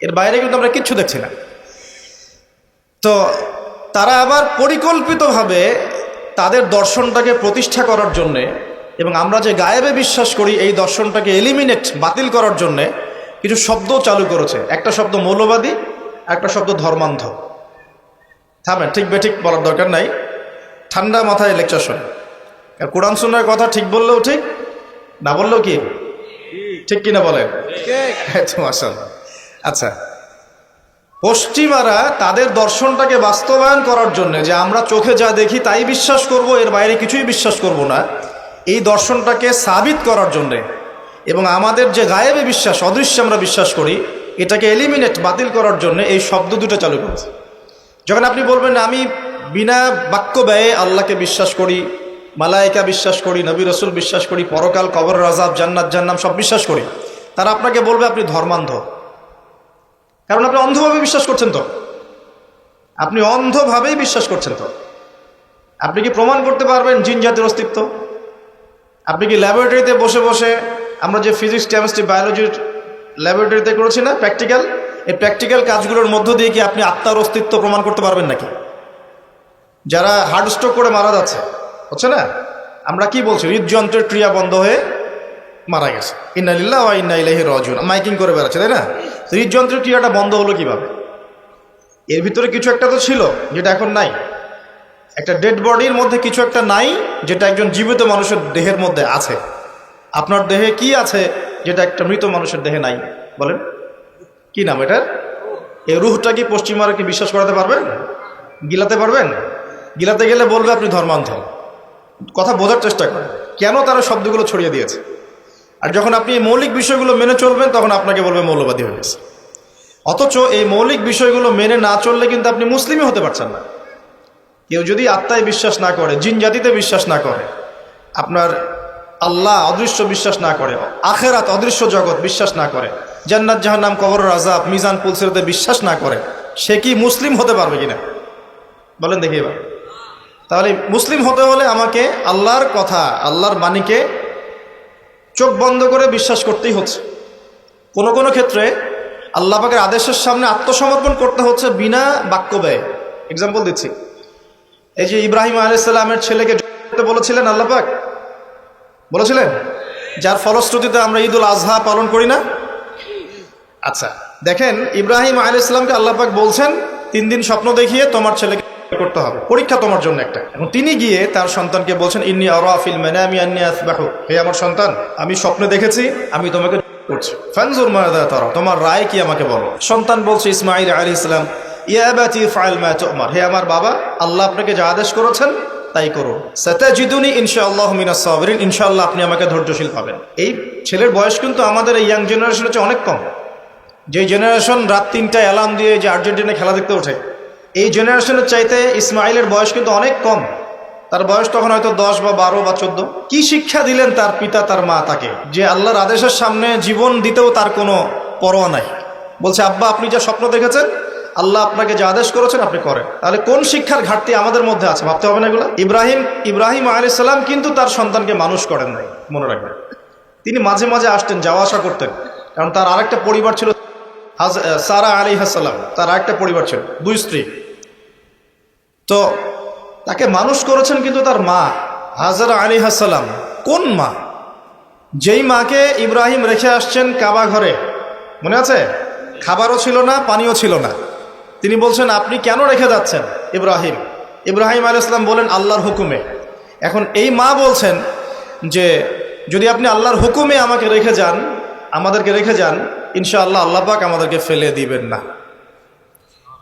এর বাইরে কিন্তু আমরা কিচ্ছু দেখছি না। তো তারা আবার পরিকল্পিতভাবে তাদের দর্শনটাকে প্রতিষ্ঠা করার জন্যে এবং আমরা যে গায়েবে বিশ্বাস করি এই দর্শনটাকে এলিমিনেট বাতিল করার জন্যে কিছু শব্দ চালু করেছে। একটা শব্দ মৌলবাদী একটা শব্দ ধর্মান্ধ। থামেন ঠিক বেঠিক বলার দরকার নাই। ঠান্ডা মাথায় লেকচার শোনে আর কোরআন সুন্নার কথা ঠিক বললেও ঠিক না বললেও কি? ঠিক কিনা বলেন? হ্যাঁ, তো মাশাআল্লাহ। আচ্ছা। পশ্চিমারা তাদের দর্শনটাকে বাস্তবায়ন করার জন্য যে আমরা চোখে যা দেখি তাই বিশ্বাস করব, এর বাইরে কিছুই বিশ্বাস করব না, এই দর্শনটাকে সাবিত করার জন্যে এবং আমাদের যে গায়েবে বিশ্বাস, অদৃশ্য আমরা বিশ্বাস করি, এটাকে এলিমিনেট বাতিল করার জন্য এই শব্দ দুটো চালু করেছে। যখন আপনি বলবেন, আমি বিনা বাক্য ব্যয়ে আল্লাহকে বিশ্বাস করি মালাইকা বিশ্বাস করি, নবী রসুল বিশ্বাস করি, পরকাল কবর রাজাব জান্নাত জান্নাম সব বিশ্বাস করি, তারা আপনাকে বলবে, আপনি ধর্মান্ধ। কারণ আপনি অন্ধভাবে বিশ্বাস করছেন তো। আপনি অন্ধভাবেই বিশ্বাস করছেন তো। আপনি কি প্রমাণ করতে পারবেন জিন জাতির অস্তিত্ব? আপনি কি ল্যাবরেটরিতে বসে বসে আমরা যে ফিজিক্স কেমিস্ট্রি বায়োলজির ল্যাবরেটরিতে করেছি না প্র্যাকটিক্যাল এই প্র্যাকটিক্যাল কাজগুলোর মধ্য দিয়ে কি আপনি আত্মার অস্তিত্ব প্রমাণ করতে পারবেন নাকি? যারা হার্ট স্ট্রোক করে মারা যাচ্ছে, হচ্ছে না? আমরা কি বলছি? হৃদযন্ত্রের ক্রিয়া বন্ধ হয়ে মারা গেছে। ইন্নালিল্লাহ ইন্না ইলাইহি রাজিউন। মাইকিং করে বেড়াচ্ছে, তাই না? হৃদযন্ত্রের ক্রিয়াটা বন্ধ হলো কীভাবে? এর ভিতরে কিছু একটা তো ছিল, যেটা এখন নাই। একটা ডেড বডির মধ্যে কিছু একটা নাই, যেটা একজন জীবিত মানুষের দেহের মধ্যে আছে। আপনার দেহে কি আছে, যেটা একটা মৃত মানুষের দেহে নাই? বলেন। কি নাম এটার? এই রুহটা কি পশ্চিমারা কি বিশ্বাস করাতে পারবেন? গিলাতে পারবেন? গিলাতে গেলে বলবে আপনি ধর্মান্ধ। কথা বোঝার চেষ্টা করেন। কেন তারা শব্দগুলো ছড়িয়ে দিয়েছে? আর যখন আপনি এই মৌলিক বিষয়গুলো মেনে চলবেন, তখন আপনাকে বলবে মৌলবাদী হয়ে গেছে। অথচ এই মৌলিক বিষয়গুলো মেনে না চললে কিন্তু আপনি মুসলিমই হতে পারছেন না। কেউ যদি আত্মায় বিশ্বাস না করে, জিন জাতিতে বিশ্বাস না করে, আপনার আল্লাহ অদৃশ্য বিশ্বাস না করে, আখেরাত অদৃশ্য জগৎ বিশ্বাস না করে, জান্নাত, জাহান্নাম কবর রাজাব মিজান পুলসিরতে বিশ্বাস না করে, সে কি মুসলিম হতে পারবে কিনা? বলেন দেখি এবার। তাহলে মুসলিম হতে হলে আমাকে আল্লাহর কথা, আল্লাহর বাণীকে চোখ বন্ধ করে বিশ্বাস করতেই হচ্ছে। কোনো কোনো ক্ষেত্রে আল্লাহ পাকের আদেশের সামনে আত্মসমর্পণ করতে হচ্ছে বিনা বাক্য ব্যয়। এক্সাম্পল দিচ্ছি। এই যে ইব্রাহিম আলাইসাল্লামের ছেলেকে করতে বলেছিলেন আল্লাহ পাক? বলেছিলেন? যার ফলশ্রুতিতে আমরা ঈদুল আজহা পালন করি না। আচ্ছা দেখেন ইব্রাহিম আলাইসাল্লামকে আল্লাহ পাক বলছেন, তিন দিন স্বপ্ন দেখিয়ে তোমার ছেলেকে করতে হবে। পরীক্ষা তোমার জন্য একটা। এবং তিনি গিয়ে তার সন্তানকে বলছেন, ইন্নি আরাফিল মেনামি আন্নি আসবাহু। হে আমার সন্তান, আমি স্বপ্নে দেখেছি, আমি তোমাকে করছি। ফানজুর মাদা তারা, তোমার রায় কি আমাকে বলো? সন্তান বলছে ইসমাইল আলী ইসলাম ইয়াবাতি ফাইল মা তুমার। হে আমার বাবা, আল্লাহ আপনাকে যা আদেশ করেছেন, তাই করুন। সাতাজিদুনি ইনশাআল্লাহ মিনাস সাবিরিন, ইনশাআল্লাহ আপনি আমাকে ধৈর্যশীল পাবেন। এই ছেলের বয়স কিন্তু আমাদের এই ইয়াং জেনারেশন হচ্ছে অনেক কম। যে জেনারেশন রাত তিনটায় অ্যালার্ম দিয়ে যে আর্জেন্টিনা খেলা দেখতে ওঠে এই জেনারেশনের চাইতে ইসমাইলের বয়স কিন্তু অনেক কম। তার বয়স তখন হয়তো দশ বা বারো বা চোদ্দ। কি শিক্ষা দিলেন তার পিতা, তার মা তাকে? যে আল্লাহর আদেশের সামনে জীবন দিতেও তার কোনো পরোয়া নাই। বলছে, আব্বা, আপনি যা স্বপ্ন দেখেছেন, আল্লাহ আপনাকে যে আদেশ করেছেন, আপনি করেন। তাহলে কোন শিক্ষার ঘাটতি আমাদের মধ্যে আছে? ভাবতে হবে না এগুলো? ইব্রাহিম ইব্রাহিম আলাইসাল্লাম কিন্তু তার সন্তানকে মানুষ করেন নাই, মনে রাখবেন। তিনি মাঝে মাঝে আসতেন, যাওয়া আসা করতেন। কারণ তার আরেকটা পরিবার ছিল সারা আলী হাসাল্লাম তার আরেকটা পরিবার ছিল, দুই স্ত্রী। তো তাকে মানুষ করেছেন কিন্তু তার মা, হাজারা আলী হাসাল্লাম কোন মা? যেই মাকে ইব্রাহিম রেখে আসছেন কাবা ঘরে। মনে আছে? খাবারও ছিল না, পানিও ছিল না। তিনি বলছেন, আপনি কেন রেখে যাচ্ছেন ইব্রাহিম? ইব্রাহিম আলী ইসলাম বলেন, আল্লাহর হুকুমে। এখন এই মা বলছেন যে, যদি আপনি আল্লাহর হুকুমে আমাকে রেখে যান, আমাদেরকে রেখে যান, ইনশাআল্লাহ আল্লাহ পাক আমাদেরকে ফেলে দিবেন না।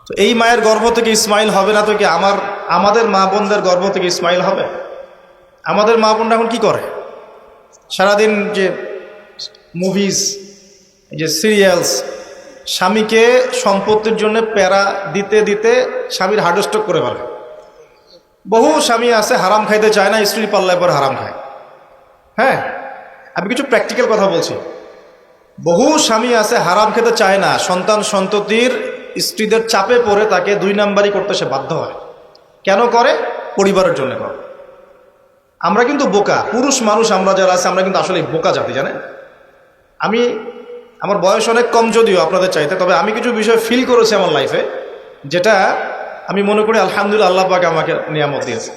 তো এই মায়ের গর্ভ থেকে ইসমাইল হবে না তো কি আমার, আমাদের মা বোনদের গর্ভ থেকে ইসমাইল হবে? আমাদের মা বোনরা এখন কি করে? সারাদিন যে মুভিজ যে সিরিয়ালস স্বামীকে সম্পত্তির জন্য প্যারা দিতে দিতে স্বামীর হার্ডস্টক করে ফেলে। বহু স্বামী আছে, হারাম খাইতে চায় না, স্ত্রী পাল্লায় পর হারাম খায়। হ্যাঁ? আমি কিছু প্র্যাকটিক্যাল কথা বলছি। বহু স্বামী আছে, হারাম খেতে চায় না, সন্তান সন্ততির স্ত্রীদের চাপে পড়ে তাকে দুই নাম্বারই করতে সে বাধ্য হয়। কেন করে? পরিবারের জন্য করে। আমরা কিন্তু বোকা, পুরুষ মানুষ আমরা যারা আছে, আমরা কিন্তু আসলে বোকা জাতি, জানেন? আমি, আমার বয়স অনেক কম যদিও আপনাদের চাইতে, তবে আমি কিছু বিষয় ফিল করেছি আমার লাইফে যেটা আমি মনে করি আলহামদুলিল্লাহ আল্লাহ পাক আমাকে নিয়ামত দিয়েছে।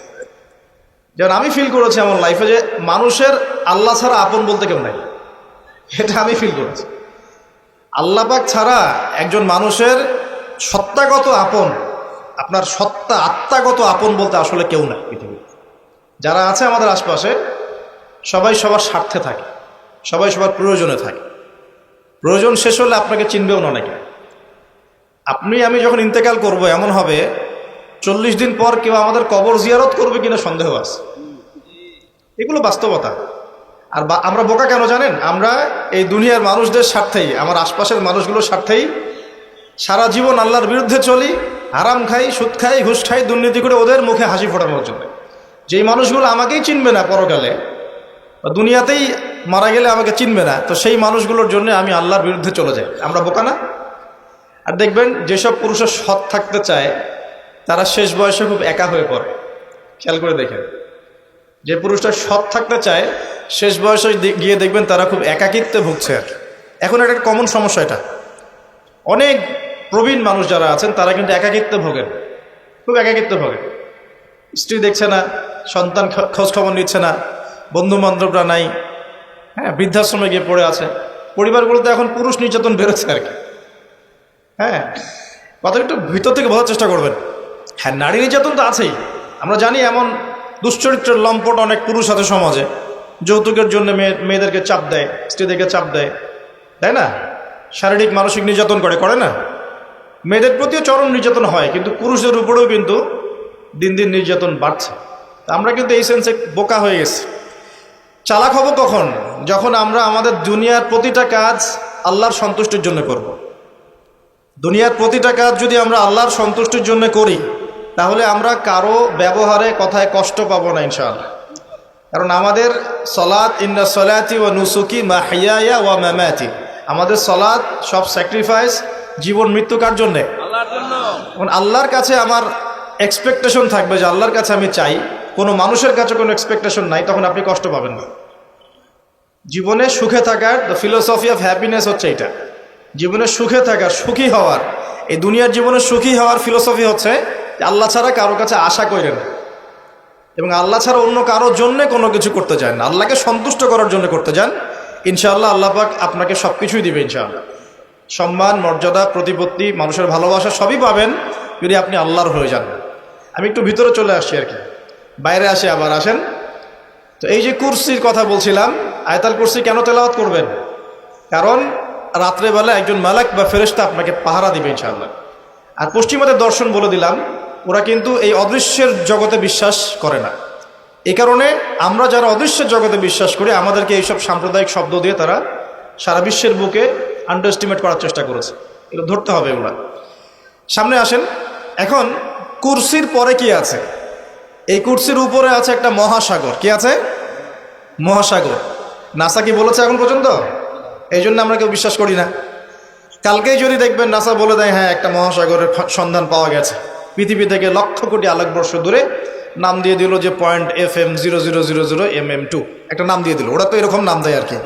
যেমন আমি ফিল করেছি আমার লাইফে যে মানুষের আল্লাহ ছাড়া আপন বলতে কেউ নাই। এটা আমি ফিল করেছি। আল্লাহ পাক ছাড়া একজন মানুষের সত্তাগত আপন, আপনার সত্তা, আত্মাগত আপন বলতে আসলে কেউ না পৃথিবীতে যারা আছে আমাদের আশপাশে, সবাই সবার স্বার্থে থাকে, সবাই সবার প্রয়োজনে থাকে। প্রয়োজন শেষ হলে আপনাকে চিনবেও না অনেকে। আপনি, আমি যখন ইন্তেকাল করব, এমন হবে, চল্লিশ দিন পর কেউ আমাদের কবর জিয়ারত করবে কিনা সন্দেহ আছে। এগুলো বাস্তবতা। আর আমরা বোকা কেন জানেন? আমরা এই দুনিয়ার মানুষদের স্বার্থেই, আমার আশপাশের মানুষগুলোর স্বার্থেই সারা জীবন আল্লাহর বিরুদ্ধে চলি আরাম খাই, সুদ খাই, ঘুষ খাই, দুর্নীতি করে ওদের মুখে হাসি ফোটানোর জন্য। যেই মানুষগুলো আমাকেই চিনবে না পরকালে দুনিয়াতেই মারা গেলে আমাকে চিনবে না, তো সেই মানুষগুলোর জন্য আমি আল্লাহর বিরুদ্ধে চলে যাই। আমরা বোকা না? আর দেখবেন, যেসব পুরুষের সৎ থাকতে চায়, তারা শেষ বয়সে খুব একা হয়ে পড়ে। খেয়াল করে দেখেন। যে পুরুষটা সৎ থাকতে চায়, শেষ বয়সে গিয়ে দেখবেন তারা খুব একাকিত্বে ভুগছে আর এখন এটা একটা কমন সমস্যা এটা। অনেক প্রবীণ মানুষ যারা আছেন, তারা কিন্তু একাকিত্বে ভোগেন। খুব একাকিত্বে ভোগেন। স্ত্রী দেখছে না, সন্তান খোঁজ খবর নিচ্ছে না, বন্ধু বান্ধবরা নাই হ্যাঁ বৃদ্ধাশ্রমে গিয়ে পড়ে আছে। পরিবারগুলোতে এখন পুরুষ নির্যাতন বেরোচ্ছে আর কি। হ্যাঁ কথা একটু ভিতর থেকে বোঝার চেষ্টা করবেন। হ্যাঁ নারী নির্যাতন তো আছেই। আমরা জানি এমন দুশ্চরিত্রের লম্পট অনেক পুরুষ আছে সমাজে। যৌতুকের জন্য মেয়ে মেয়েদেরকে চাপ দেয়, স্ত্রীদেরকে চাপ দেয়। তাই না? শারীরিক, মানসিক নির্যাতন করে করে না? মেয়েদের প্রতিও চরম নির্যাতন হয়, কিন্তু পুরুষদের উপরেও কিন্তু দিন দিন নির্যাতন বাড়ছে। আমরা কিন্তু এই সেন্সে বোকা হয়ে গেছি। চালাক হব কখন? যখন আমরা আমাদের দুনিয়ার প্রতিটা কাজ আল্লাহর সন্তুষ্টির জন্য করব। দুনিয়ার প্রতিটা কাজ যদি আমরা আল্লাহর সন্তুষ্টির জন্য করি, তাহলে আমরা কারও ব্যবহারে কথায় কষ্ট পাবো না, ইনশাআল্লাহ। কারণ আমাদের সলাৎ ইন্না সলাতি ও নুসুকি মা হিয়া ওয়া মামাতি। আমাদের সলাৎ সব স্যাক্রিফাইস জীবন মৃত্যু কার জন্যে? আল্লাহর কাছে আমার এক্সপেকটেশন থাকবে যে আল্লাহর কাছে আমি চাই। কোনো মানুষের কাছে কোনো এক্সপেকটেশন নাই তখন আপনি কষ্ট পাবেন না। জীবনে সুখে থাকার দ্য ফিলোসফি অফ হ্যাপিনেস হচ্ছে এটা। জীবনে সুখে থাকার সুখী হওয়ার এই দুনিয়ার জীবনে সুখী হওয়ার ফিলোসফি হচ্ছে আল্লাহ ছাড়া কারও কাছে আশা করেন না। এবং আল্লাহ ছাড়া অন্য কারোর জন্য কোনো কিছু করতে চান না। আল্লাহকে সন্তুষ্ট করার জন্য করতে যান ইনশাআল্লাহ আল্লাহ পাক আপনাকে সব কিছুই দিবে ইনশাআল্লাহ। সম্মান, মর্যাদা, প্রতিপত্তি, মানুষের ভালোবাসা সবই পাবেন যদি আপনি আল্লাহর হয়ে যান। আমি একটু ভিতরে চলে আসছি আর কি। বাইরে আসে আবার, আসেন। তো এই যে কুরসির কথা বলছিলাম, আয়তাল কুরসি কেন তেলাওয়াত করবেন? কারণ রাত্রেবেলা একজন মালাক বা ফেরেশতা আপনাকে পাহারা দিবে ইনশাআল্লাহ। আর পশ্চিমাদের দর্শন বলে দিলাম, ওরা কিন্তু এই অদৃশ্যের জগতে বিশ্বাস করে না। এই কারণে আমরা যারা অদৃশ্য জগতে বিশ্বাস করি, আমাদেরকে এইসব সাম্প্রদায়িক শব্দ দিয়ে তারা সারা বিশ্বের বুকে আন্ডারস্টিমেট করার চেষ্টা করেছে। এগুলো ধরতে হবে এগুলা। সামনে আসেন। এখন কুরসির পরে কি আছে? এই কুরসির উপরে আছে একটা মহাসাগর। কি আছে? মহাসাগর। নাসা কি বলেছে এখন পর্যন্ত? এই জন্য আমরা কেউ বিশ্বাস করি না। কালকেই যদি দেখবেন নাসা বলে দেয় হ্যাঁ একটা মহাসাগরের সন্ধান পাওয়া গেছে। পৃথিবী থেকে লক্ষ কোটি আলোকবর্ষ দূরে নাম দিয়ে দিল যে point F M zero zero zero zero M M two একটা নাম দিয়ে দিল। ওরা তো এরকম নাম দেয় আর কি।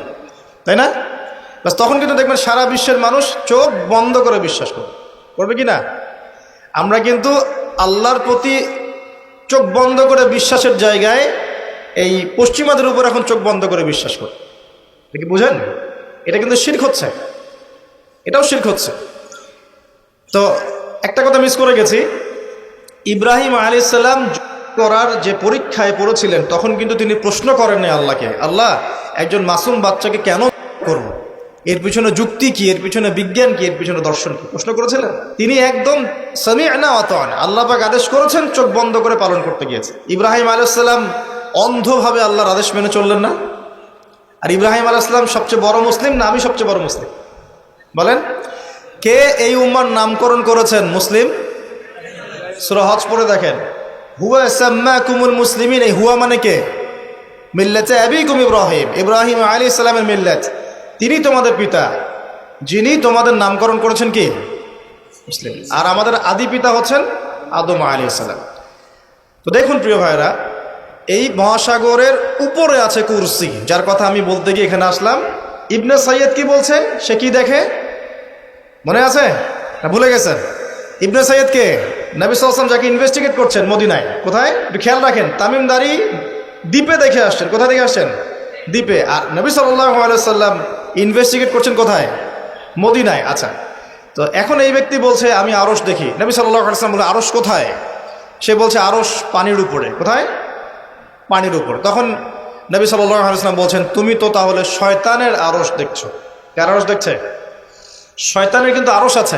তাই না? বাস তখন কিন্তু দেখবেন সারা বিশ্বের মানুষ চোখ বন্ধ করে বিশ্বাস করবে। করবে কি না? আমরা কিন্তু আল্লাহর প্রতি চোখ বন্ধ করে বিশ্বাসের জায়গায় এই পশ্চিমাদের উপর এখন চোখ বন্ধ করে বিশ্বাস করি। এটা কি বুঝেন? এটা কিন্তু শির্ক হচ্ছে। এটাও শির্ক হচ্ছে। তো একটা কথা মিস করে গেছি। ইব্রাহিম আলী সাল্লাম করার যে পরীক্ষায় পড়েছিলেন, তখন কিন্তু তিনি প্রশ্ন করেননি আল্লাহকে, আল্লাহ, একজন মাসুম বাচ্চাকে কেন করব এর পিছনে যুক্তি কি? এর পিছনে বিজ্ঞান কি? এর পিছনে দর্শন কি? প্রশ্ন করেছিলেন। তিনি একদম সামি না অতন আল্লাহ পাক আদেশ করেছেন, চোখ বন্ধ করে পালন করতে গিয়েছে। ইব্রাহিম আলাইসাল্লাম অন্ধভাবে আল্লাহর আদেশ মেনে চললেন না। আর ইব্রাহিম আলাইসাল্লাম সবচেয়ে বড় মুসলিম না? আমি সবচেয়ে বড় মুসলিম। বলেন, কে এই উম্মার নামকরণ করেছেন মুসলিম? সুরা হজ পড়ে দেখেন। হুয়া সাম্মা কুমুল মুসলিমিন, এই হুয়া মানে কে? মিল্লাতে আবিকুম ইব্রাহিম। ইব্রাহিম আলী ইসলামের মিল্লাত। তিনি তোমাদের পিতা, যিনি তোমাদের নামকরণ করেছেন কি? মুসলিম। আর আমাদের আদি পিতা হচ্ছেন আদম আলী ইসলাম তো দেখুন প্রিয় ভাইরা এই মহাসাগরের উপরে আছে কুরসি, যার কথা আমি বলতে গিয়ে এখানে আসলাম। ইবনে সৈয়দ কি বলছেন সে কি দেখে? মনে আছে? ভুলে গেছেন? ইবনে সৈয়দ কে? নবী সাল্লাম যাকে ইনভেস্টিগেট করছেন মদিনায়, কোথায়? একটু খেয়াল রাখেন তামিমদারি দ্বীপে দেখে আসছেন। কোথায় দেখে আসছেন? দ্বীপে। আর নবী সাল্লাম ইনভেস্টিগেট করছেন কোথায়? মদিনায়। আচ্ছা তো এখন এই ব্যক্তি বলছে, আমি আরস দেখি। নবী আলাইসলাম বলে আরস কোথায়? সে বলছে আরস পানির উপরে। কোথায়? পানির উপরে। তখন নবী আলাইসলাম বলছেন, তুমি তো তাহলে শয়তানের আরস দেখছ। কার আরস দেখছে? শয়তানের কিন্তু আরস আছে।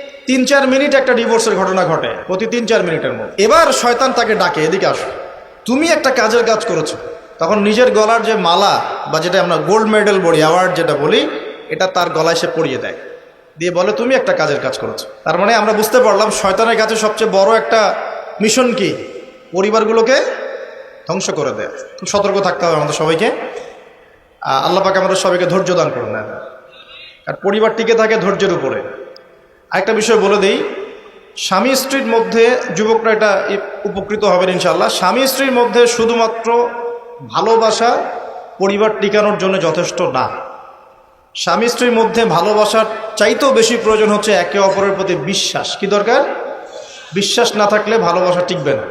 তিন চার মিনিট একটা ডিভোর্সের ঘটনা ঘটে, প্রতি তিন চার মিনিটের মধ্যে। এবার শয়তান তাকে ডাকে, এদিকে আসো। তুমি একটা কাজের কাজ করেছ। তখন নিজের গলার যে মালা বা যেটা আমরা গোল্ড মেডেল বলি, অ্যাওয়ার্ড যেটা বলি, এটা তার গলায় সে পরিয়ে দেয়। দিয়ে বলে, তুমি একটা কাজের কাজ করেছ। তার মানে আমরা বুঝতে পারলাম শয়তানের কাছে সবচেয়ে বড় একটা মিশন কি? পরিবারগুলোকে ধ্বংস করে দেয়। খুব সতর্ক থাকতে হবে আমাদের সবাইকে। আল্লাহ আমাদের সবাইকে ধৈর্য দান করুন। আর পরিবার টিকে থাকে ধৈর্যের উপরে। আরেকটা বিষয় বলে দেই, স্বামী স্ত্রীর মধ্যে যুবকরা এটা উপকৃত হবেন ইনশাল্লাহ স্বামী স্ত্রীর মধ্যে শুধুমাত্র ভালোবাসা, পরিবার টিকানোর জন্য যথেষ্ট না। স্বামী স্ত্রীর মধ্যে ভালোবাসার চাইতেও বেশি প্রয়োজন হচ্ছে একে অপরের প্রতি বিশ্বাস। কি দরকার? বিশ্বাস না থাকলে ভালোবাসা টিকবে না।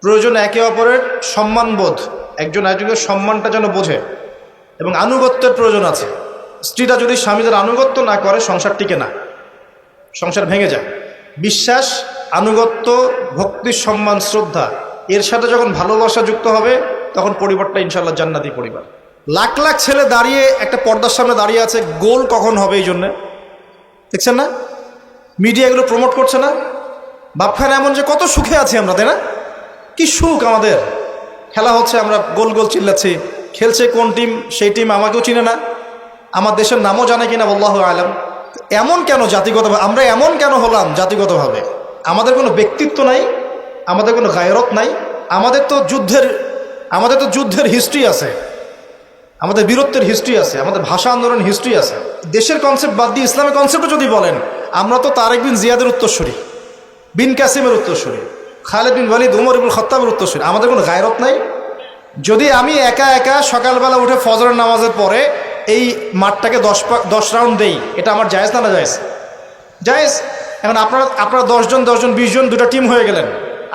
প্রয়োজন একে অপরের সম্মানবোধ। একজন একজনের সম্মানটা যেন বোঝে। এবং আনুগত্যের প্রয়োজন আছে। স্ত্রীটা যদি স্বামীদের আনুগত্য না করে, সংসার টিকে না। সংসার ভেঙে যায়। বিশ্বাস, আনুগত্য, ভক্তি, সম্মান, শ্রদ্ধা, এর সাথে যখন ভালোবাসা যুক্ত হবে, তখন পরিবারটা ইনশাল্লাহ জান্নাতি পরিবার। লাখ লাখ ছেলে দাঁড়িয়ে একটা পর্দার সামনে দাঁড়িয়ে আছে, গোল কখন হবে এই জন্যে? দেখছেন না? মিডিয়া এগুলো প্রমোট করছে না? বাপখানে এমন যে কত সুখে আছি আমরা, তাই না? কি সুখ আমাদের। খেলা হচ্ছে, আমরা গোল গোল চিল্লাচ্ছি। খেলছে কোন টিম সেই টিম আমাকেও চিনে না। আমার দেশের নামও জানে কিনা বল্লাহ আলম। এমন কেন জাতিগতভাবে? আমরা এমন কেন হলাম জাতিগতভাবে? আমাদের কোনো ব্যক্তিত্ব নাই, আমাদের কোনো গায়রত নাই, আমাদের তো যুদ্ধের, আমাদের তো যুদ্ধের হিস্ট্রি আছে, আমাদের বীরত্বের হিস্ট্রি আছে, আমাদের ভাষা আন্দোলন হিস্ট্রি আছে। দেশের কনসেপ্ট বাদ দিয়ে ইসলামের কনসেপ্টও যদি বলেন, আমরা তো তারেক বিন জিয়াদের উত্তরসূরি, বিন কাসিমের উত্তরসূরি, খালেদ বিন ওয়ালিদ, উমর ইবুল খত্তাবের উত্তরসূরি, আমাদের কোনো গায়রত নাই। যদি আমি একা একা সকালবেলা উঠে ফজরের নামাজের পরে এই মাঠটাকে দশ দশ রাউন্ড দেই। এটা আমার জায়েজ না না জায়েজ? জায়েজ? এখন আপনারা আপনারা দশজন দশজন বিশজন দুটো টিম হয়ে গেলেন।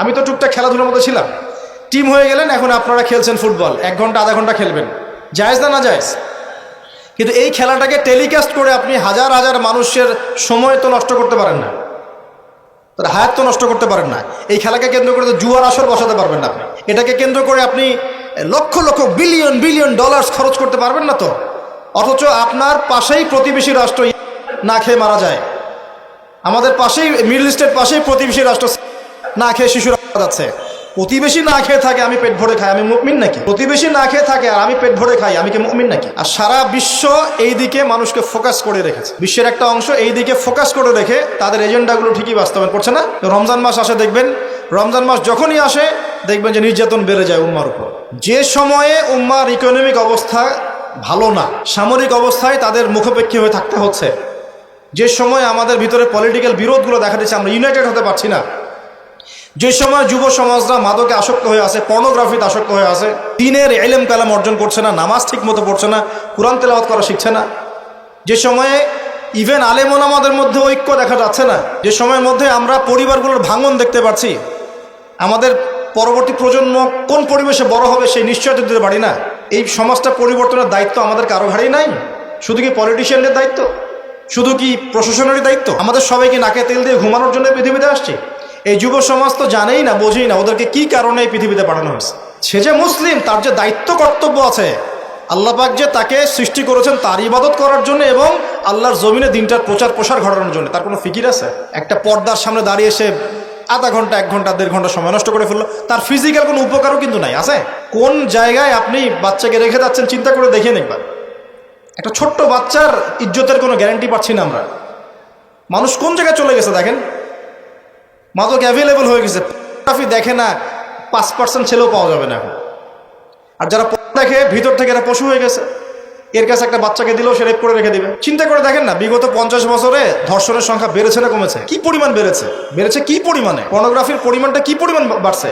আমি তো টুকটাক খেলাধুলার মধ্যে ছিলাম। টিম হয়ে গেলেন, এখন আপনারা খেলছেন ফুটবল এক ঘণ্টা, আধা ঘণ্টা খেলবেন। জায়েজ না না জায়েজ? কিন্তু এই খেলাটাকে টেলিকাস্ট করে আপনি হাজার হাজার মানুষের সময় তো নষ্ট করতে পারেন না। তার হায়াত তো নষ্ট করতে পারেন না। এই খেলাকে কেন্দ্র করে তো জুয়ার আসর বসাতে পারবেন না আপনি। এটাকে কেন্দ্র করে আপনি lakh lakh billion billion dollars খরচ করতে পারবেন না তো? অথচ আপনার পাশেই প্রতিবেশী রাষ্ট্র না খেয়ে মারা যায়। আমাদের পাশেই, মিডল ইস্টের পাশেই প্রতিবেশী রাষ্ট্র না খেয়ে শিশুরা মারা যাচ্ছে। প্রতিবেশী না খেয়ে থাকে, আমি পেট ভরে খাই, আমি মুমিন নাকি? প্রতিবেশী না খেয়ে থাকে আর আমি পেট ভরে খাই, আমি কি মুমিন নাকি? আর সারা বিশ্ব এই দিকে মানুষকে ফোকাস করে রেখেছে। বিশ্বের একটা অংশ এই দিকে ফোকাস করে রেখে তাদের এজেন্ডাগুলো ঠিকই বাস্তবায়ন করছে না? রমজান মাস আসে, দেখবেন, রমজান মাস যখনই আসে, দেখবেন যে নির্যাতন বেড়ে যায় উম্মার উপর। যে সময়ে উম্মার ইকোনমিক অবস্থা ভালো না। সামরিক অবস্থায় তাদের মুখোপেক্ষী হয়ে থাকতে হচ্ছে। যে সময় আমাদের ভিতরে পলিটিক্যাল বিরোধগুলো দেখা দিচ্ছে, আমরা ইউনাইটেড হতে পারছি না। যে সময় যুব সমাজরা মাদকে আসক্ত হয়ে আছে পর্নোগ্রাফিতে আসক্ত হয়ে আছে, দিনের এলেম কালাম অর্জন করছে না, নামাজ ঠিক মতো পড়ছে না, কোরআন তেলাওয়াত করা শিখছে না। যে সময়ে ইভেন আলেমন আমাদের মধ্যে ঐক্য দেখা যাচ্ছে না। যে সময়ের মধ্যে আমরা পরিবারগুলোর ভাঙন দেখতে পাচ্ছি আমাদের পরবর্তী প্রজন্ম কোন পরিবেশে বড় হবে সেই নিশ্চয়তা দিতে পারি না। এই সমাজটা পরিবর্তনের দায়িত্ব আমাদের কারও ঘাড়েই নাই? শুধু কি পলিটিশিয়ানদের দায়িত্ব? শুধু কি প্রশাসনেরই দায়িত্ব? আমাদের সবাইকে নাকে তেল দিয়ে ঘুমানোর জন্য পৃথিবীতে আসছে। এই যুব সমাজ তো জানেই না, বোঝেই না ওদেরকে কি কারণে এই পৃথিবীতে পাঠানো হয়েছে। সে যে মুসলিম, তার যে দায়িত্ব কর্তব্য আছে, আল্লাহ পাক যে তাকে সৃষ্টি করেছেন তার ইবাদত করার জন্য এবং আল্লাহর জমিনে দিনটার প্রচার প্রসার ঘটানোর জন্য, তার কোনো ফিকির আছে? একটা পর্দার সামনে দাঁড়িয়ে সে আধা ঘণ্টা, এক ঘণ্টা, দেড় ঘণ্টা সময় নষ্ট করে ফেলল। তার ফিজিক্যাল কোনো উপকারও কিন্তু নাই, আছে? কোন জায়গায় আপনি বাচ্চাকে রেখে যাচ্ছেন চিন্তা করে দেখিয়ে দেখবেন একটা ছোট্ট বাচ্চার ইজ্জতের কোনো গ্যারান্টি পাচ্ছি না আমরা। মানুষ কোন জায়গায় চলে গেছে দেখেন? মাদক অ্যাভেলেবল হয়ে গেছে। ফটোগ্রাফি দেখে না, পাঁচ পার্সেন্ট ছেলেও পাওয়া যাবে না এখন। আর যারা দেখে, ভিতর থেকে এরা পশু হয়ে গেছে। এর কাছে একটা বাচ্চাকে দিলেও সে রেপ করে রেখে দিবে। চিন্তা করে দেখেন না, বিগত পঞ্চাশ বছরে ধর্ষণের সংখ্যা বেড়েছে না কমেছে? কি পরিমাণ বেড়েছে? বেড়েছে কি পরিমাণে? পর্নোগ্রাফির পরিমাণটা কি পরিমাণ বাড়ছে?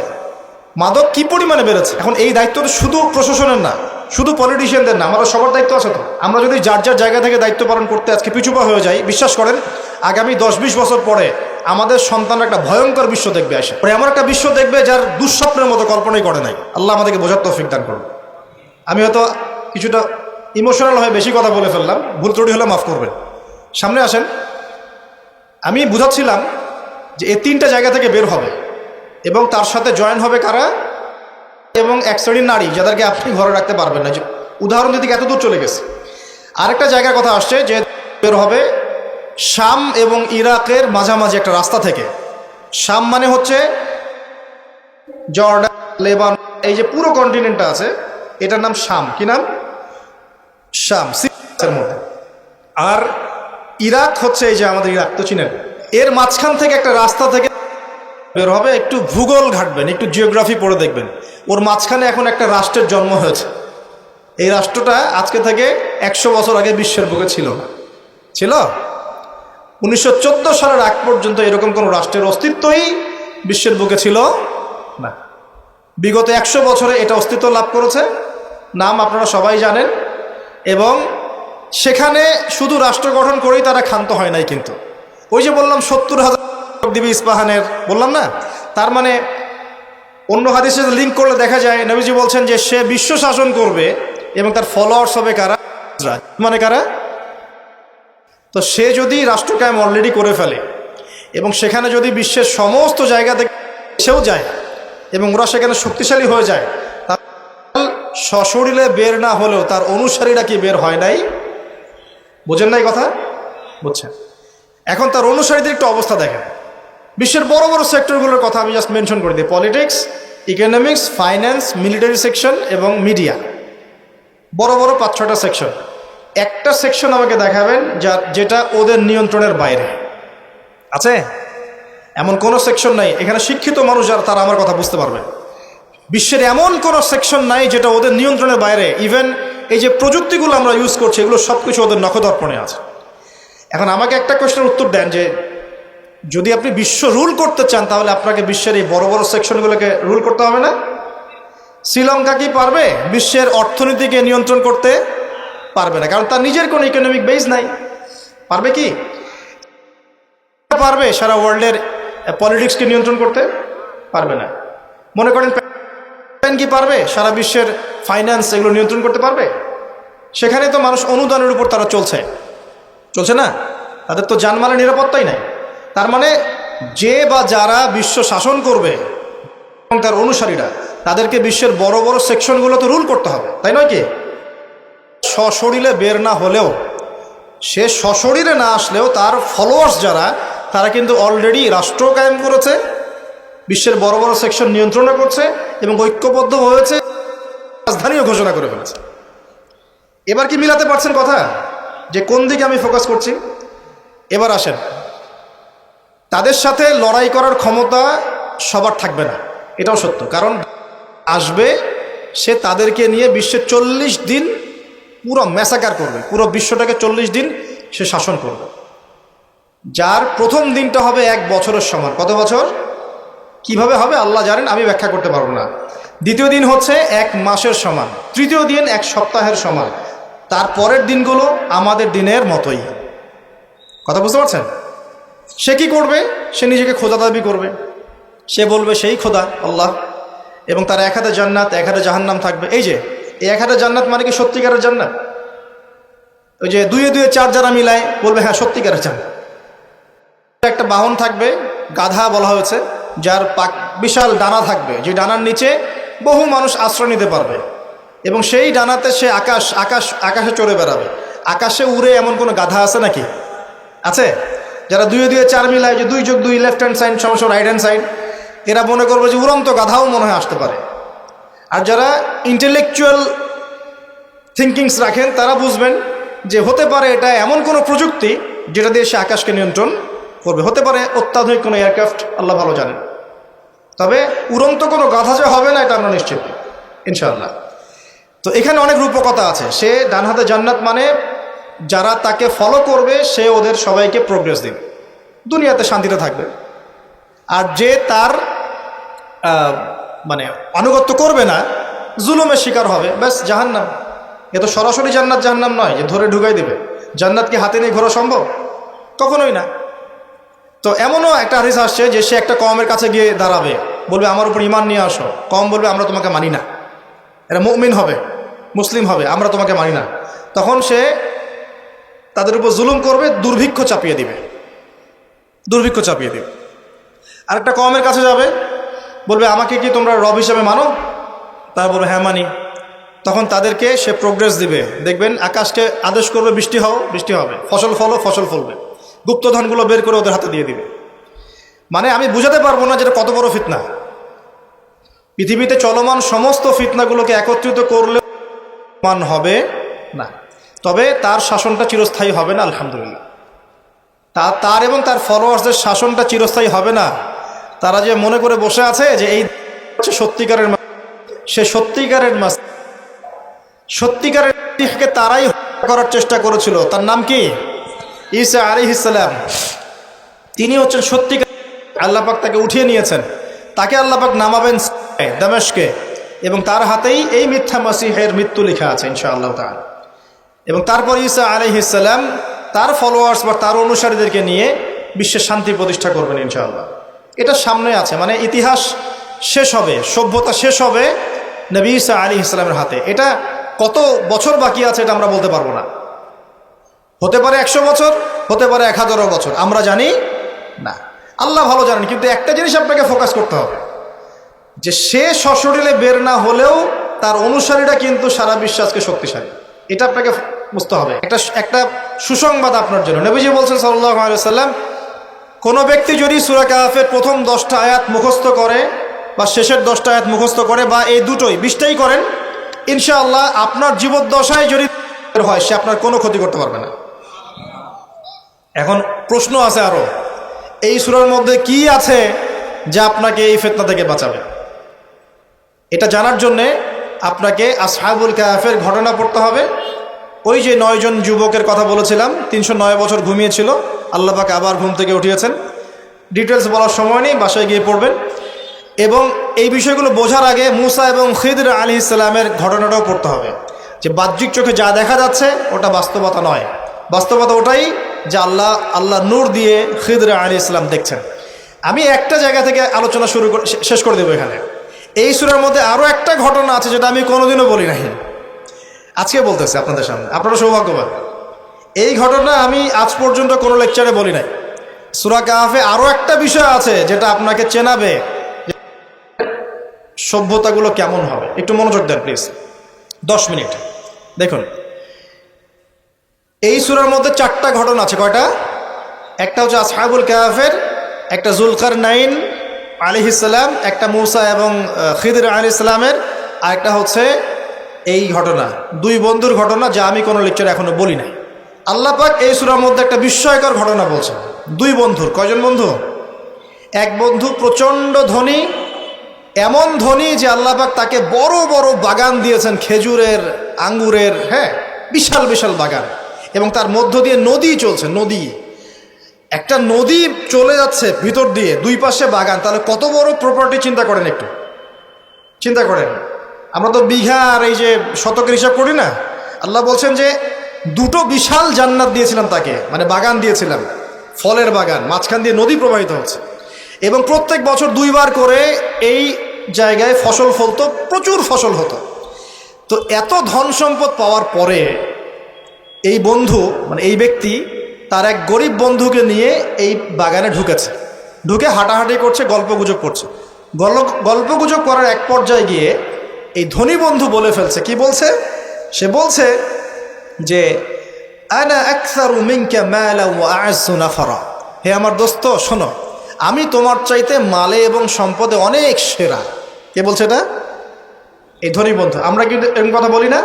মাদক কি পরিমাণে বেড়েছে? এখন এই দায়িত্ব তো শুধু প্রশাসনের না, শুধু পলিটিশিয়ানদের না, আমাদের সবার দায়িত্ব আছে তো। আমরা যদি যার যার জায়গা থেকে দায়িত্ব পালন করতে আজকে পিছুপা হয়ে যাই, বিশ্বাস করেন, আগামী দশ বিশ বছর পরে আমাদের সন্তানরা একটা ভয়ঙ্কর বিশ্ব দেখবে আসে পরে এমন একটা বিশ্ব দেখবে যার দুঃস্বপ্নের মতো কল্পনাই করে নাই। আল্লাহ আমাদেরকে বোঝার তৌফিক দান করুন। আমি হয়তো কিছুটা ইমোশনাল হয়ে বেশি কথা বলে ফেললাম, ভুল ত্রুটি হলে মাফ করবেন। সামনে আসেন। আমি বুঝাচ্ছিলাম যে এই তিনটা জায়গা থেকে বের হবে এবং তার সাথে জয়েন হবে কারা এবং এক শ্রেণির নারী, যাদেরকে আপনি ঘরে রাখতে পারবেন না। যে উদাহরণ দিতে এত দূর চলে গেছে। আরেকটা জায়গার কথা আসছে যে বের হবে শাম এবং ইরাকের মাঝামাঝি একটা রাস্তা থেকে। শাম মানে হচ্ছে জর্ডান লেবান এই যে পুরো কন্টিনেন্টটা আছে, এটার নাম শাম। কি নাম? শাম, সিরিয়ার মধ্যে। আর ইরাক হচ্ছে এই যে আমাদের ইরাক, তো চিনেন? এর মাঝখান থেকে একটা রাস্তা থেকে বের হবে, একটু ভূগোল ঘাটবেন, একটু জিওগ্রাফি পড়ে দেখবেন। ওর মাঝখানে এখন একটা রাষ্ট্রের জন্ম হয়েছে। এই রাষ্ট্রটা আজকে থেকে একশো বছর আগে বিশ্বের বুকে ছিল। না ছিল? উনিশশো চোদ্দ সালের আগ পর্যন্ত এরকম কোনো রাষ্ট্রের অস্তিত্বই বিশ্বের বুকে ছিল না। বিগত একশো বছরে এটা অস্তিত্ব লাভ করেছে। নাম আপনারা সবাই জানেন। এবং সেখানে শুধু রাষ্ট্র গঠন করেই তারা ক্ষান্ত হয় নাই কিন্তু। ওই যে বললাম, সত্তর হাজার দিবি ইস্পাহানের, বললাম না? তার মানে অন্য হাদিসে লিঙ্ক করলে দেখা যায়, নবীজি বলছেন যে সে বিশ্ব শাসন করবে এবং তার ফলোয়ার্স হবে কারা? মানে কারা? তো সে যদি রাষ্ট্র কায়েম অলরেডি করে ফেলে এবং সেখানে যদি বিশ্বের সমস্ত জায়গা থেকে সেও যায় এবং ওরা সেখানে শক্তিশালী হয়ে যায় সশরীরে বের না হলেও তার অনুসারীরা কি বের হয় নাই? বোঝেন নাই কথা? বুঝছেন। এখন তার অনুসারীদের একটু অবস্থা দেখেন। বিশ্বের বড় বড় সেক্টরগুলোর কথা আমি জাস্ট মেনশন করে দিই। Politics economics finance military section এবং মিডিয়া বড় বড় পাঁচ ছটা সেকশন একটা সেকশন আমাকে দেখাবেন যা যেটা ওদের নিয়ন্ত্রণের বাইরে। আছে? এমন কোনো সেকশন নাই। এখানে শিক্ষিত মানুষ যারা, তারা আমার কথা বুঝতে পারবে। বিশ্বের এমন কোনো সেকশন নাই যেটা ওদের নিয়ন্ত্রণের বাইরে। ইভেন এই যে প্রযুক্তিগুলো আমরা ইউজ করছি, এগুলো সব কিছু ওদের নখদর্পণে আছে। এখন আমাকে একটা কোয়েশ্চেনের উত্তর দেন যে, যদি আপনি বিশ্ব রুল করতে চান, তাহলে আপনাকে বিশ্বের এই বড় বড় সেকশনগুলোকে রুল করতে হবে না? শ্রীলঙ্কা কি পারবে? বিশ্বের অর্থনীতিকে নিয়ন্ত্রণ করতে পারবে না। কারণ তার নিজের কোনো ইকোনমিক বেস নাই। পারবে কি? পারবে, সারা ওয়ার্ল্ডের পলিটিক্সকে নিয়ন্ত্রণ করতে পারবে না। মনে করেন কি পারবে? সারা বিশ্বের ফাইন্যান্স এগুলো নিয়ন্ত্রণ করতে পারবে? সেখানে তো মানুষ অনুদানের উপর তারা চলছে। চলছে না? তাদের তো জানমালের নিরাপত্তাই নাই। তার মানে যে বা যারা বিশ্ব শাসন করবে এবং তার অনুসারীরা, তাদেরকে বিশ্বের বড় বড় সেকশনগুলো তো রুল করতে হবে। তাই নয় কি? সশরীরে বের না হলেও, সে সশরীরে না আসলেও তার ফলোয়ার্স যারা, তারা কিন্তু অলরেডি রাষ্ট্র কায়েম করেছে। বিশ্বের বড় বড় সেকশন নিয়ন্ত্রণও করছে এবং ঐক্যবদ্ধ হয়েছে, রাজধানীও ঘোষণা করে ফেলেছে। এবার কি মিলাতে পারছেন কথা? যে কোন দিকে আমি ফোকাস করছি? এবার আসেন। তাদের সাথে লড়াই করার ক্ষমতা সবার থাকবে না, এটাও সত্য। কারণ আসবে, সে তাদেরকে নিয়ে বিশ্বের চল্লিশ দিন পুরো ম্যাসাকার করবে, পুরো বিশ্বটাকে চল্লিশ দিন সে শাসন করবে। যার প্রথম দিনটা হবে এক বছরের সমান। কত বছর? কীভাবে হবে আল্লাহ জানেন, আমি ব্যাখ্যা করতে পারব না। দ্বিতীয় দিন হচ্ছে এক মাসের সমান। তৃতীয় দিন এক সপ্তাহের সমান। তার পরের দিনগুলো আমাদের দিনের মতোই। কথা বুঝতে পারছেন? সে কি করবে? সে নিজেকে খোদা দাবি করবে। সে বলবে, সেই খোদা, আল্লাহ। এবং তার এক হাতে জান্নাত, এক হাতে জাহান্নাম থাকবে। এই যে এক হাতে জান্নাত মানে কি সত্যিকারের জান্নাত? ওই যে দুয়ে দুয়ে চার যারা মিলায় বলবে হ্যাঁ সত্যিকারের চান একটা বাহন থাকবে, গাধা বলা হয়েছে। যার পাক বিশাল ডানা থাকবে, যে ডানার নিচে বহু মানুষ আশ্রয় নিতে পারবে। এবং সেই ডানাতে সে আকাশ আকাশ, আকাশে চড়ে বেড়াবে। আকাশে উড়ে এমন কোনো গাধা আছে নাকি? আছে? যারা দুয়ে দুয়ে চার মিলায় যে দুই যোগ দুই লেফট হ্যান্ড সাইড সমস্যা রাইট হ্যান্ড সাইড এরা মনে করবে যে উড়ন্ত গাধাও মনে হয় আসতে পারে। আর যারা ইন্টেলেকচুয়াল থিঙ্কিংস রাখেন, তারা বুঝবেন যে হতে পারে এটা এমন কোনো প্রযুক্তি যেটা দিয়ে সে আকাশকে নিয়ন্ত্রণ করবে হতে পারে অত্যাধুনিক কোনো এয়ারক্রাফট আল্লাহ ভালো জানেন। তবে উড়ন্ত কোনো গাধা যে হবে না, এটা আমরা নিশ্চিত ইনশাআল্লাহ। তো এখানে অনেক রূপকতা আছে। সে ডান হাতে জান্নাত মানে যারা তাকে ফলো করবে, সে ওদের সবাইকে প্রোগ্রেস দিবে। দুনিয়াতে শান্তিতে থাকবে। আর যে তার মানে আনুগত্য করবে না, জুলুমের শিকার হবে। ব্যাস, জাহান্নাম। এ তো সরাসরি জান্নাত জাহান্নাম নয়, যে ধরে ঢুকাই দেবে। জান্নাত কি হাতে নিয়ে ঘোরা সম্ভব? কখনোই না। তো এমনও একটা হাদিস আসছে যে সে একটা কমের কাছে গিয়ে দাঁড়াবে। বলবে, আমার উপর ইমান নিয়ে আসো। কম বলবে, আমরা তোমাকে মানি না। এটা মুমিন হবে, মুসলিম হবে, আমরা তোমাকে মানি না। তখন সে তাদের উপর জুলুম করবে, দুর্ভিক্ষ চাপিয়ে দিবে। দুর্ভিক্ষ চাপিয়ে দিবে। আরেকটা কমের কাছে যাবে, বলবে, আমাকে কি তোমরা রব হিসেবে মানো? তারা বলবে হ্যাঁ মানি। তখন তাদেরকে সে প্রোগ্রেস দিবে। দেখবেন, আকাশকে আদেশ করবে, বৃষ্টি হও, বৃষ্টি হবে। ফসল ফলো, ফসল ফলবে। গুপ্তধনগুলো বের করে ওদের হাতে দিয়ে দিবে। মানে আমি বুঝাতে পারব না যেটা কত বড় ফিতনা। পৃথিবীতে চলমান সমস্ত ফিতনাগুলোকে একত্রিত করলে মান হবে না। তবে তার শাসনটা চিরস্থায়ী হবে না, আলহামদুলিল্লাহ। তা তার এবং তার ফলোয়ার্সদের শাসনটা চিরস্থায়ী হবে না। তারা যে মনে করে বসে আছে যে এই সত্যিকারের সে সত্যিকারের মাস, সত্যিকারের তারাই করার চেষ্টা করেছিল। তার নাম কি? ঈসা আলী ইসালাম তিনি হচ্ছেন সত্যিকার আল্লাপাক তাকে উঠিয়ে নিয়েছেন। তাকে আল্লাপাক নামাবেন দামেশকে এবং তার হাতেই এই মিথ্যা মাসিহের মৃত্যু লেখা আছে ইনশাআল্লাহ তাআলা। এবং তারপর ঈসা আলহিসাল্লাম তার ফলোয়ার্স বা তার অনুসারীদেরকে নিয়ে বিশ্বের শান্তি প্রতিষ্ঠা করবেন ইনশাআল্লাহ। এটা সামনে আছে মানে ইতিহাস শেষ হবে, সভ্যতা শেষ হবে নবী ঈসা আলী ইসলামের হাতে। এটা কত বছর বাকি আছে এটা আমরা বলতে পারব না। হতে পারে একশো বছর, হতে পারে এক হাজারো বছর, আমরা জানি না। আল্লাহ ভালো জানেন, কিন্তু একটা জিনিস আপনাকে ফোকাস করতে হবে, যে সে সশরীরে বের না হলেও তার অনুসারীরা কিন্তু সারা বিশ্বাসকে শক্তিশালী। এটা আপনাকে বুঝতে হবে। একটা একটা সুসংবাদ আপনার জন্য। নবীজি বলছেন সাল্লাহ সাল্লাম কোনো ব্যক্তি যদি সুরা কাহাফের প্রথম দশটা আয়াত মুখস্থ করে বা শেষের দশটা আয়াত মুখস্থ করে বা এই দুটোই, বিশটাই করেন, ইনশাআল্লাহ আপনার জীবদ্দশায় যদি হয়, সে আপনার কোনো ক্ষতি করতে পারবে না। এখন প্রশ্ন আছে আরও। এই সুরার মধ্যে কি আছে যা আপনাকে এই ফেতনা থেকে বাঁচাবে? এটা জানার জন্যে আপনাকে আসহাবুল কাহাফের ঘটনা পড়তে হবে। ওই যে নয়জন যুবকের কথা বলেছিলাম, তিনশো নয় বছর ঘুমিয়েছিল আল্লাপাকে আবার ঘুম থেকে উঠিয়েছেন। ডিটেলস বলার সময় নেই, বাসায় গিয়ে পড়বেন। এবং এই বিষয়গুলো বোঝার আগে মুসা এবং খিদর আলী ইসলামের ঘটনাটাও পড়তে হবে। যে বাহ্যিক চোখে যা দেখা যাচ্ছে, ওটা বাস্তবতা নয়। বাস্তবতা ওটাই যে আল্লাহ আল্লাহ নূর দিয়ে খিদর আলী ইসলাম দেখছেন। আমি একটা জায়গা থেকে আলোচনা শুরু শেষ করে দেবো এখানে। এই সুরের মধ্যে আরও একটা ঘটনা আছে যেটা আমি কোনোদিনও বলি নাই। আজকে বলতেছি আপনাদের সামনে। আপনারা সৌভাগ্যবান। এই ঘটনা আমি আজ পর্যন্ত কোনো লেকচারে বলি নাই। সুরা কাহাফে আরও একটা বিষয় আছে যেটা আপনাকে চেনাবে সভ্যতাগুলো কেমন হবে। একটু মনোযোগ দেন, প্লিজ। দশ মিনিট। দেখুন এই সুরার মধ্যে চারটা ঘটনা আছে, কয়টা? একটা হচ্ছে আসহাবুল কাহাফের, একটা জুলকার নাইন আলি ইসলাম একটা মৌসা এবং খিদির আলি ইসলামের আর একটা হচ্ছে এই ঘটনা, দুই বন্ধুর ঘটনা যা আমি কোনো লেকচারে এখনও বলি নাই। আল্লাহ পাক এই সুরার মধ্যে একটা বিস্ময়কর ঘটনা বলছেন। দুই বন্ধুর, কয়জন বন্ধু? এক বন্ধু প্রচণ্ড ধনী, এমন ধনী যে আল্লাহ পাক তাকে বড় বড় বাগান দিয়েছেন, খেজুরের, আঙ্গুরের হ্যাঁ বিশাল বিশাল বাগান। এবং তার মধ্য দিয়ে নদী চলছে, নদী। একটা নদী চলে যাচ্ছে ভিতর দিয়ে, দুই পাশে বাগান। তাহলে কত বড় প্রপার্টি চিন্তা করেন একটু? চিন্তা করেন। আমরা তো বিঘা আর এই যে শতকের হিসাব করি না? আল্লাহ বলছেন যে দুটো বিশাল জান্নাত দিয়েছিলাম তাকে মানে বাগান দিয়েছিলাম, ফলের বাগান, মাঝখান দিয়ে নদী প্রবাহিত হচ্ছে। এবং প্রত্যেক বছর দুইবার করে এই জায়গায় ফসল ফলতো, প্রচুর ফসল হতো। তো এত ধন সম্পদ পাওয়ার পরে এই বন্ধু মানে এই ব্যক্তি, তার এক গরিব বন্ধুকে নিয়ে এই বাগানে ঢুকেছে। ঢুকে হাঁটাহাঁটি করছে, গল্পগুজব করছে। গল্প, গল্পগুজব করার এক পর্যায়ে গিয়ে এই ধনী বন্ধু বলে ফেলছে। কি বলছে? সে বলছে যে হে আমার দোস্ত, শোনো, আমি তোমার চাইতে মালে এবং সম্পদে অনেক সেরা। কে বলছে এটা? এই ধনী বন্ধু, আমরা কি এরকম কথা বলি না?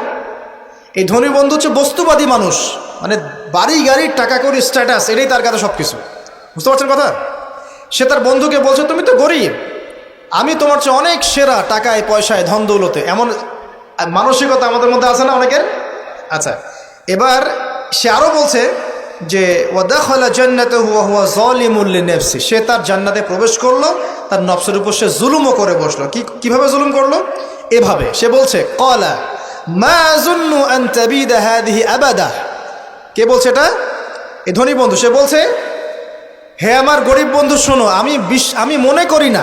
এই ধনী বন্ধু হচ্ছে বস্তুবাদী মানুষ। মানে বাড়ি, গাড়ি, টাকা করি স্ট্যাটাস এটাই তার কাছে সব কিছু বুঝতে পারছেন কথা? সে তার বন্ধুকে বলছে, তুমি তো গরিব। আমি তোমার চেয়ে অনেক সেরা টাকায়, পয়সায়, ধন দৌলতে। এমন মানসিকতা আমাদের মধ্যে আছে না অনেকের? আচ্ছা এবার সে আরও বলছে যে, ওয়াদাখলা জান্নাতে হুয়া হুয়া জলিমুল্লি নেফসি সে তার জান্নাতে প্রবেশ করল, তার নফসের উপর সে জুলুমও করে বসল। কি, কীভাবে জুলুম করল? এভাবে। সে বলছে কলা মা জুন্নু আন তাবিদা হাদিহি আবাদা। কে বলছে এটা? এ ধনী বন্ধু, সে বলছে, হে আমার গরিব বন্ধু, শোনো, আমি বিশ আমি মনে করি না,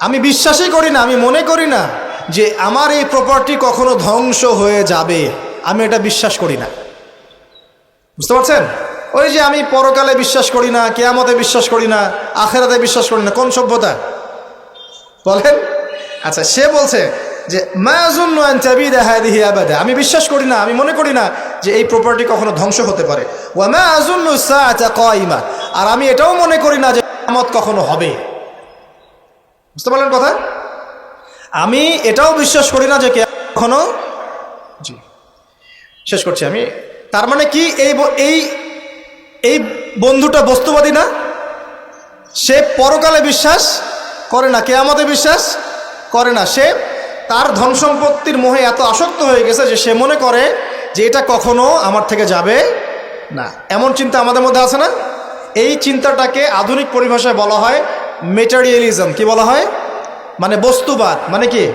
আমি বিশ্বাসই করি না, আমি মনে করি না যে আমার এই প্রপার্টি কখনো ধ্বংস হয়ে যাবে। আমি এটা বিশ্বাস করি না। বুঝতে পারছেন? ওই যে আমি পরকালে বিশ্বাস করি না, কেয়ামতে বিশ্বাস করি না, আখেরাতে বিশ্বাস করি না, কোন সভ্যতা? বলেন। আচ্ছা সে বলছে যে আবাদা। আমি বিশ্বাস করি না, আমি মনে করি না যে এই প্রপার্টি কখনো ধ্বংস হতে পারে। ওয়া মায়াজুন্নু সাআতা কাইমা আর আমি এটাও মনে করি না যে কিয়ামত কখনো হবে। বুঝতে পারলেন কথা? আমি এটাও বিশ্বাস করি না যে কখনো জি। শেষ করছি আমি। তার মানে কি এই এই এই বন্ধুটা বস্তুবাদী না? সে পরকালে বিশ্বাস করে না, কেয়ামতে বিশ্বাস করে না। সে তার ধন সম্পত্তির মোহে এত আসক্ত হয়ে গেছে যে সে মনে করে যে এটা কখনো আমার থেকে যাবে না। এমন চিন্তা আমাদের মধ্যে আছে না? এই চিন্তাটাকে আধুনিক পরিভাষায় বলা হয় মেটারিয়ালিজম কি বলা হয়? মানে বস্তুবাদ। মানে কি?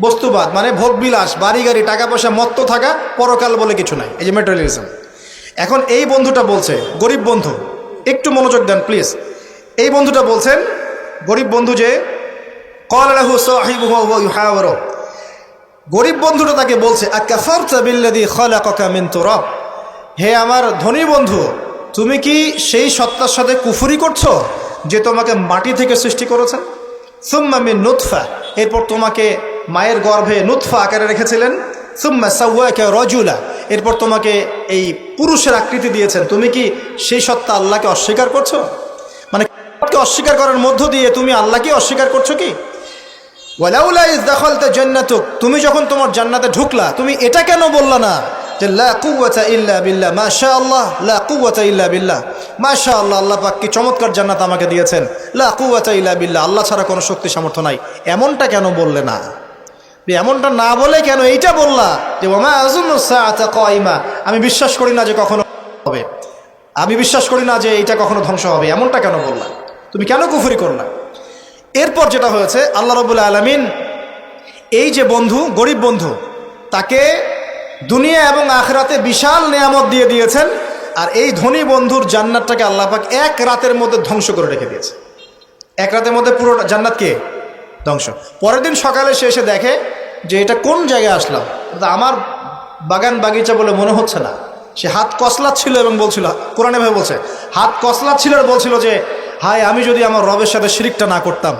বস্তুবাদ। মানে ভোগবিলাস বাড়ি গাড়ি টাকা পয়সা মত্ত থাকা, পরকাল বলে কিছু নাই। এই যে মেটারিয়ালিজম এখন এই বন্ধুটা বলছে, গরিব বন্ধু, একটু মনোযোগ দেন প্লিজ। এই বন্ধুটা বলছেন, গরিব বন্ধু যে গরিব বন্ধুটা তাকে বলছে হে আমার ধনী বন্ধু, তুমি কি সেই সত্তার সাথে কুফুরি করছ যে তোমাকে মাটি থেকে সৃষ্টি করেছে? সুম্মামি নুৎফা এরপর তোমাকে মায়ের গর্ভে নুৎফা আকারে রেখেছিলেন। সুম্মা সাউয়াকে রজুলা। এরপর তোমাকে এই পুরুষের আকৃতি দিয়েছেন। তুমি কি সেই সত্তা আল্লাহকে অস্বীকার করছ? মানে অস্বীকার করার মধ্য দিয়ে তুমি আল্লাহকে অস্বীকার করছ কি? তুমি যখন তোমার জান্নাতে ঢুকলা, তুমি এটা কেন বললা না? যে লা ইল্লা বিল্লাহ, মাশাআল্লাহ, লা ইল্লা বিল্লাহ। মাশাআল্লাহ, আল্লাহ পাক কি চমৎকার জান্নাত আমাকে দিয়েছেন। লা ইল্লা বিল্লাহ, আল্লাহ ছাড়া কোনো শক্তি সামর্থ্য নাই। এমনটা কেন বললে না? এমনটা না বলে কেন এইটা বললা? যে ওমা আমি বিশ্বাস করি না যে কখনো হবে। আমি বিশ্বাস করি না যে এটা কখনো ধ্বংস হবে, এমনটা কেন বললা? তুমি কেন কুফরি করলা? এরপর যেটা হয়েছে, আল্লাহ রবুল্লা আলমিন এই যে বন্ধু, গরিব বন্ধু, তাকে দুনিয়া এবং আখরাতে বিশাল নেয়ামত দিয়ে দিয়েছেন, আর এই ধনী বন্ধুর জান্নাতটাকে আল্লাহ পাক এক রাতের মধ্যে ধ্বংস করে রেখে দিয়েছে। এক রাতের মধ্যে পুরো জান্নাত কে? ধ্বংস। পরের দিন সকালে সে এসে দেখে যে এটা কোন জায়গায় আসলাম। আমার বাগান বাগিচা বলে মনে হচ্ছে না। সে হাত কসলাচ্ছিল এবং বলছিল, কোরআনে ভাবে বলছে, হাত কসলাচ্ছিল আর বলছিল যে হায়, আমি যদি আমার রবের সাথে শিরিকটা না করতাম,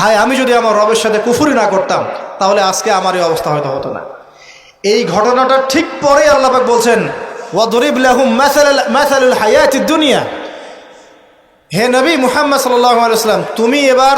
হায়, আমি যদি আমার রবের সাথে কুফুরি না করতাম, তাহলে আজকে আমার এই অবস্থা হয়তো হতো না। এই ঘটনাটা ঠিক পরেই আল্লাপাক বলছেন হে নবী মুহাম্মদ সাল্লাম তুমি এবার